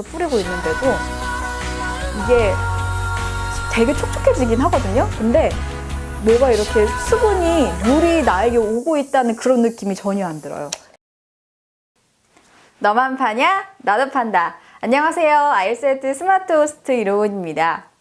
뿌리고 있는데도 이게 되게 촉촉해지긴 하거든요. 근데 뭐가 이렇게 수분이 물이 나에게 오고 있다는 그런 느낌이 전혀 안 들어요. 너만 파냐? 나도 판다. 안녕하세요. 아이세트 스마트 호스트 이로운입니다.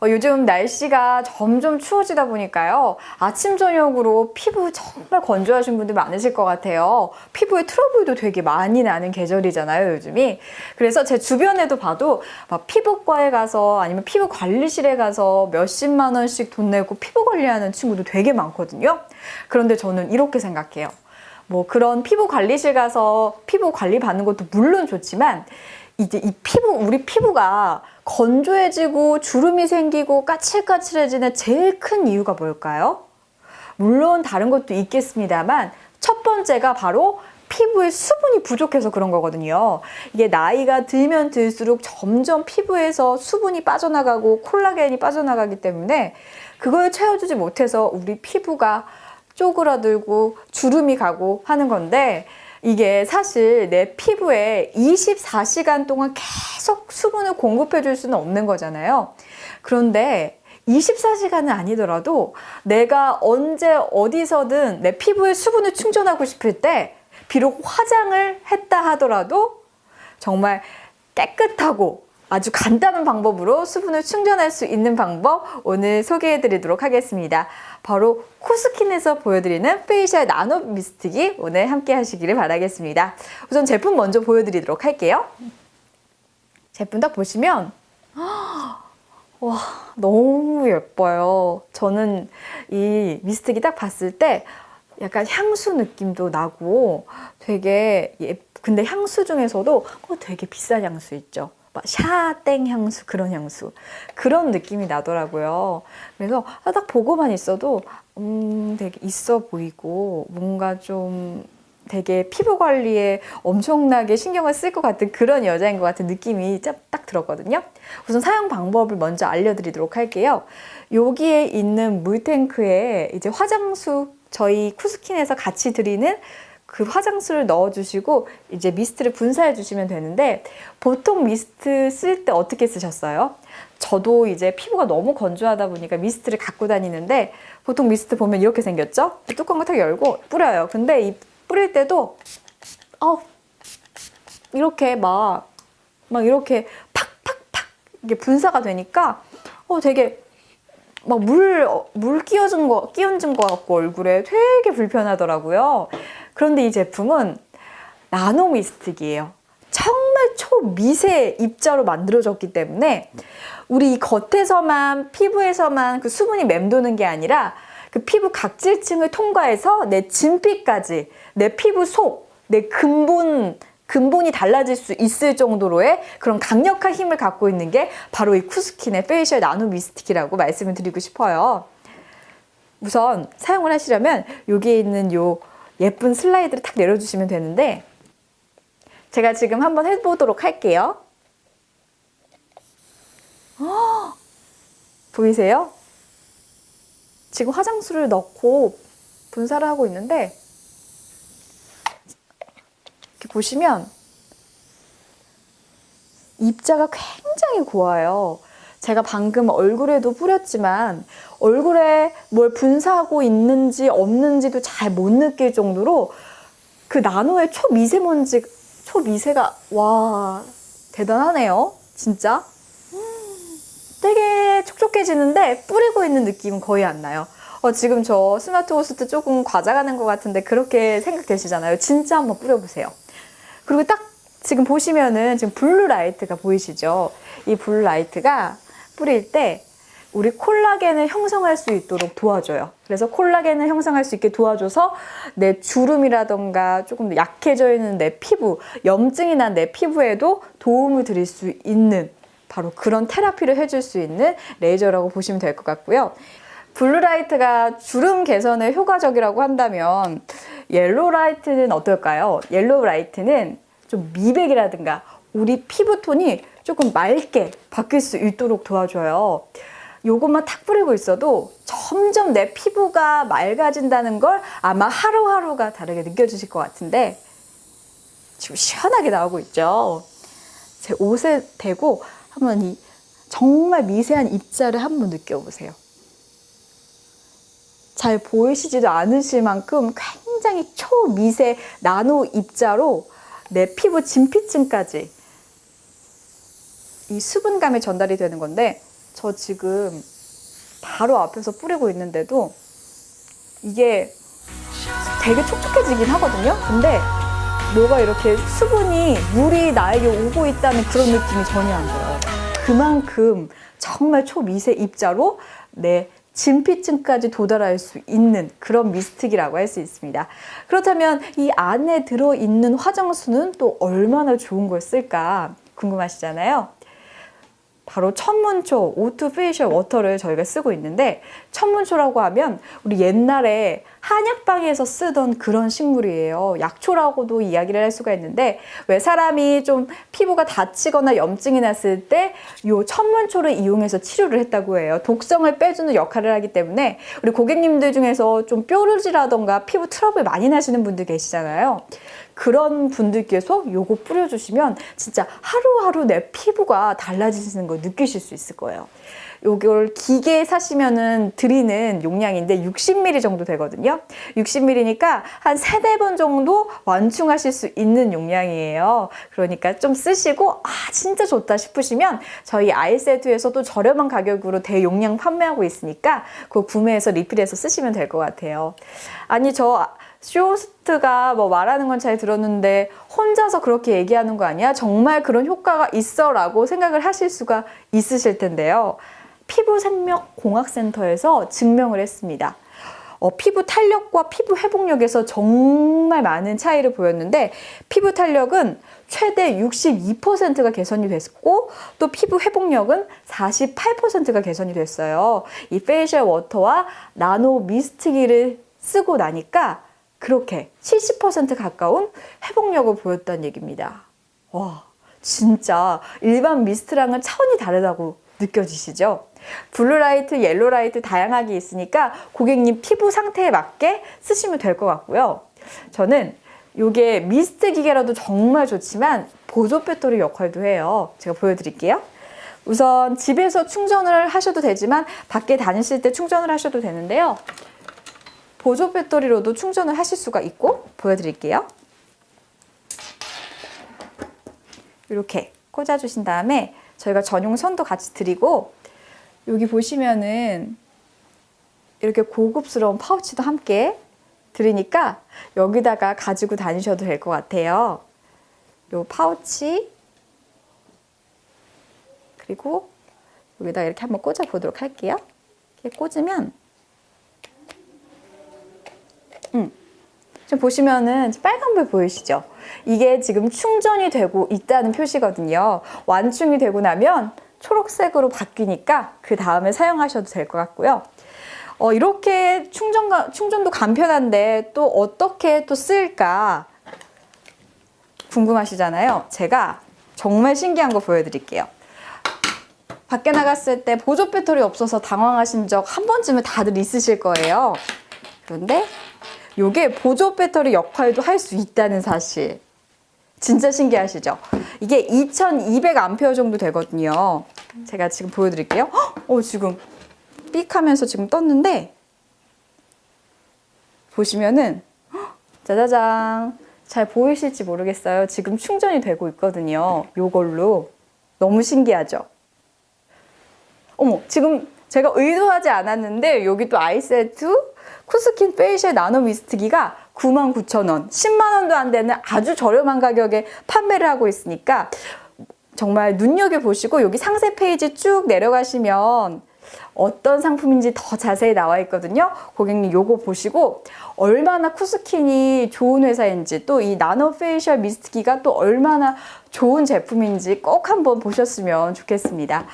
어, 요즘 날씨가 점점 추워지다 보니까요. 아침, 저녁으로 피부 정말 건조하신 분들 많으실 것 같아요. 피부에 트러블도 되게 많이 나는 계절이잖아요, 요즘이. 그래서 제 주변에도 봐도 막 피부과에 가서 아니면 피부 관리실에 가서 몇십만 원씩 돈 내고 피부 관리하는 친구도 되게 많거든요. 그런데 저는 이렇게 생각해요. 뭐 그런 피부 관리실 가서 피부 관리 받는 것도 물론 좋지만 이제 이 피부 우리 피부가 건조해지고 주름이 생기고 까칠까칠해지는 제일 큰 이유가 뭘까요? 물론 다른 것도 있겠습니다만 첫 번째가 바로 피부에 수분이 부족해서 그런 거거든요. 이게 나이가 들면 들수록 점점 피부에서 수분이 빠져나가고 콜라겐이 빠져나가기 때문에 그걸 채워주지 못해서 우리 피부가 쪼그라들고 주름이 가고 하는 건데 이게 사실 내 피부에 24시간 동안 계속 수분을 공급해 줄 수는 없는 거잖아요. 그런데 24시간은 아니더라도 내가 언제 어디서든 내 피부에 수분을 충전하고 싶을 때 비록 화장을 했다 하더라도 정말 깨끗하고 아주 간단한 방법으로 수분을 충전할 수 있는 방법 오늘 소개해 드리도록 하겠습니다. 바로 코스킨에서 보여드리는 페이셜 나노 미스틱이 오늘 함께 하시기를 바라겠습니다. 우선 제품 먼저 보여드리도록 할게요. 제품 딱 보시면 와 너무 예뻐요. 저는 이 미스틱이 딱 봤을 때 약간 향수 느낌도 나고 되게 예 근데 향수 중에서도 어, 되게 비싼 향수 있죠. 막 샤땡 향수 그런 향수 그런 느낌이 나더라고요. 그래서 아, 딱 보고만 있어도 음 되게 있어 보이고 뭔가 좀 되게 피부 관리에 엄청나게 신경을 쓸 것 같은 그런 여자인 것 같은 느낌이 딱 들었거든요. 우선 사용 방법을 먼저 알려드리도록 할게요. 여기에 있는 물탱크에 이제 화장수 저희 쿠스킨에서 같이 드리는 그 화장수를 넣어주시고 이제 미스트를 분사해 주시면 되는데 보통 미스트 쓸 때 어떻게 쓰셨어요? 저도 이제 피부가 너무 건조하다 보니까 미스트를 갖고 다니는데 보통 미스트 보면 이렇게 생겼죠? 뚜껑을 탁 열고 뿌려요. 근데 이 뿌릴 때도 어 이렇게 막 막 이렇게 팍팍팍 이게 분사가 되니까 어 되게 막물물 끼워준 거 끼얹은 거 같고 얼굴에 되게 불편하더라고요. 그런데 이 제품은 나노 미스틱이에요. 정말 초미세 입자로 만들어졌기 때문에 우리 이 겉에서만 피부에서만 그 수분이 맴도는 게 아니라 그 피부 각질층을 통과해서 내 진피까지 내 피부 속, 내 근본 근본이 달라질 수 있을 정도로의 그런 강력한 힘을 갖고 있는 게 바로 이 쿠스킨의 페이셜 나노 미스틱이라고 말씀을 드리고 싶어요. 우선 사용을 하시려면 여기에 있는 요 예쁜 슬라이드를 탁 내려주시면 되는데 제가 지금 한번 해보도록 할게요. 어, 보이세요? 지금 화장수를 넣고 분사를 하고 있는데 이렇게 보시면 입자가 굉장히 고와요. 제가 방금 얼굴에도 뿌렸지만 얼굴에 뭘 분사하고 있는지 없는지도 잘 못 느낄 정도로 그 나노의 초미세먼지, 초미세가 와 대단하네요. 진짜. 음, 되게 촉촉해지는데 뿌리고 있는 느낌은 거의 안 나요. 어, 지금 저 스마트 호스트 조금 과장하는 것 같은데 그렇게 생각되시잖아요. 진짜 한번 뿌려보세요. 그리고 딱 지금 보시면은 지금 블루 라이트가 보이시죠? 이 블루 라이트가 뿌릴 때 우리 콜라겐을 형성할 수 있도록 도와줘요. 그래서 콜라겐을 형성할 수 있게 도와줘서 내 주름이라던가 조금 약해져 있는 내 피부, 염증이 난 내 피부에도 도움을 드릴 수 있는 바로 그런 테라피를 해줄 수 있는 레이저라고 보시면 될 것 같고요. 블루라이트가 주름 개선에 효과적이라고 한다면 옐로라이트는 어떨까요? 옐로라이트는 좀 미백이라든가 우리 피부톤이 조금 맑게 바뀔 수 있도록 도와줘요. 요것만 탁 뿌리고 있어도 점점 내 피부가 맑아진다는 걸 아마 하루하루가 다르게 느껴지실 것 같은데 지금 시원하게 나오고 있죠. 제 옷에 대고 한번 이 정말 미세한 입자를 한번 느껴보세요. 잘 보이시지도 않으실 만큼 굉장히 초미세 나노 입자로 내 피부 진피층까지 이 수분감이 전달이 되는 건데 저 지금 바로 앞에서 뿌리고 있는데도 이게 되게 촉촉해지긴 하거든요. 근데 뭐가 이렇게 수분이 물이 나에게 오고 있다는 그런 느낌이 전혀 안 들어요. 그만큼 정말 초미세 입자로 내 진피층까지 도달할 수 있는 그런 미스틱이라고 할 수 있습니다. 그렇다면 이 안에 들어있는 화장수는 또 얼마나 좋은 걸 쓸까 궁금하시잖아요. 바로 천문초 오투 페이셜 워터를 저희가 쓰고 있는데 천문초라고 하면 우리 옛날에 한약방에서 쓰던 그런 식물이에요. 약초라고도 이야기를 할 수가 있는데 왜 사람이 좀 피부가 다치거나 염증이 났을 때 요 천문초를 이용해서 치료를 했다고 해요. 독성을 빼주는 역할을 하기 때문에 우리 고객님들 중에서 좀 뾰루지라던가 피부 트러블 많이 나시는 분들 계시잖아요. 그런 분들께서 요거 뿌려주시면 진짜 하루하루 내 피부가 달라지는 걸 느끼실 수 있을 거예요. 요걸 기계에 사시면은 드리는 용량인데 60ml 정도 되거든요. 60ml니까 한 세네 번 정도 완충하실 수 있는 용량이에요. 그러니까 좀 쓰시고 아 진짜 좋다 싶으시면 저희 아이세트에서도 저렴한 가격으로 대용량 판매하고 있으니까 그 구매해서 리필해서 쓰시면 될 것 같아요. 아니 저 쇼호스트가 뭐 말하는 건 잘 들었는데 혼자서 그렇게 얘기하는 거 아니야? 정말 그런 효과가 있어 라고 생각을 하실 수가 있으실 텐데요. 피부생명공학센터에서 증명을 했습니다. 어, 피부 탄력과 피부 회복력에서 정말 많은 차이를 보였는데 피부 탄력은 최대 62%가 개선이 됐고 또 피부 회복력은 48%가 개선이 됐어요. 이 페이셜 워터와 나노 미스트기를 쓰고 나니까 그렇게 70% 가까운 회복력을 보였다는 얘기입니다. 와, 진짜 일반 미스트랑은 차원이 다르다고 느껴지시죠? 블루라이트, 옐로라이트 다양하게 있으니까 고객님 피부 상태에 맞게 쓰시면 될 것 같고요. 저는 이게 미스트 기계라도 정말 좋지만 보조 배터리 역할도 해요. 제가 보여드릴게요. 우선 집에서 충전을 하셔도 되지만 밖에 다니실 때 충전을 하셔도 되는데요. 보조 배터리로도 충전을 하실 수가 있고 보여드릴게요. 이렇게 꽂아주신 다음에 저희가 전용 선도 같이 드리고 여기 보시면은 이렇게 고급스러운 파우치도 함께 드리니까 여기다가 가지고 다니셔도 될 것 같아요. 요 파우치 그리고 여기다 이렇게 한번 꽂아 보도록 할게요. 이렇게 꽂으면 음. 지금 보시면은 빨간불 보이시죠? 이게 지금 충전이 되고 있다는 표시거든요. 완충이 되고 나면 초록색으로 바뀌니까 그 다음에 사용하셔도 될 것 같고요. 어, 이렇게 충전, 충전도 간편한데 또 어떻게 또 쓸까 궁금하시잖아요. 제가 정말 신기한 거 보여드릴게요. 밖에 나갔을 때 보조 배터리 없어서 당황하신 적 한 번쯤은 다들 있으실 거예요. 그런데 이게 보조 배터리 역할도 할 수 있다는 사실. 진짜 신기하시죠? 이게 2200A 정도 되거든요. 제가 지금 보여드릴게요. 어, 지금 삑 하면서 지금 떴는데, 보시면은, 짜자잔. 잘 보이실지 모르겠어요. 지금 충전이 되고 있거든요. 요걸로. 너무 신기하죠? 어머, 지금 제가 의도하지 않았는데, 여기 또 아이세트 쿠스킨 페이셜 나노 미스트기가 99,000원, 10만 원도 안 되는 아주 저렴한 가격에 판매를 하고 있으니까 정말 눈여겨보시고 여기 상세 페이지 쭉 내려가시면 어떤 상품인지 더 자세히 나와 있거든요. 고객님 요거 보시고 얼마나 쿠스킨이 좋은 회사인지 또 이 나노 페이셜 미스트기가 또 얼마나 좋은 제품인지 꼭 한번 보셨으면 좋겠습니다.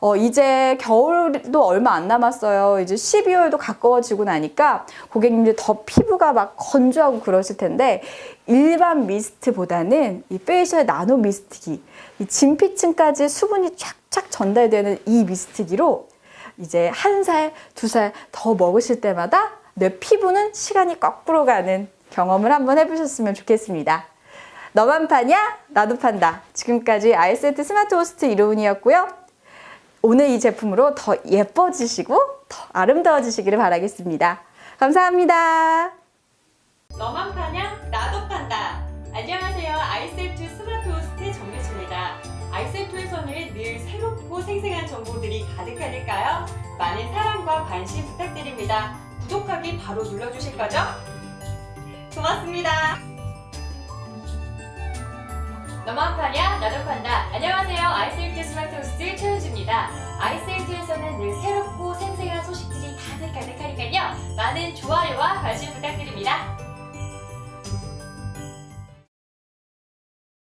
어, 이제 겨울도 얼마 안 남았어요. 이제 12월도 가까워지고 나니까 고객님들 더 피부가 막 건조하고 그러실 텐데 일반 미스트보다는 이 페이셜 나노 미스트기, 이 진피층까지 수분이 쫙쫙 전달되는 이 미스트기로 이제 한 살, 두 살 더 먹으실 때마다 내 피부는 시간이 거꾸로 가는 경험을 한번 해보셨으면 좋겠습니다. 너만 파냐? 나도 판다. 지금까지 아이세트 스마트 호스트 이로운이었고요. 오늘 이 제품으로 더 예뻐지시고 더 아름다워지시기를 바라겠습니다. 감사합니다. 너만 파냐? 나도 판다. 안녕하세요. 아이셀투 스마트 호스트 정유수입니다. 아이셀투에서는 늘 새롭고 생생한 정보들이 가득하니까요. 많은 사랑과 관심 부탁드립니다. 구독하기 바로 눌러주실 거죠? 고맙습니다. 너만 파냐? 나도 판다. 안녕하세요. 아이셀투 스마트 호스트 최은주입니다. 아이셀투에서는 늘 새롭고 생생한 소식들이 가득 가득하니까요. 많은 좋아요와 관심 부탁드립니다.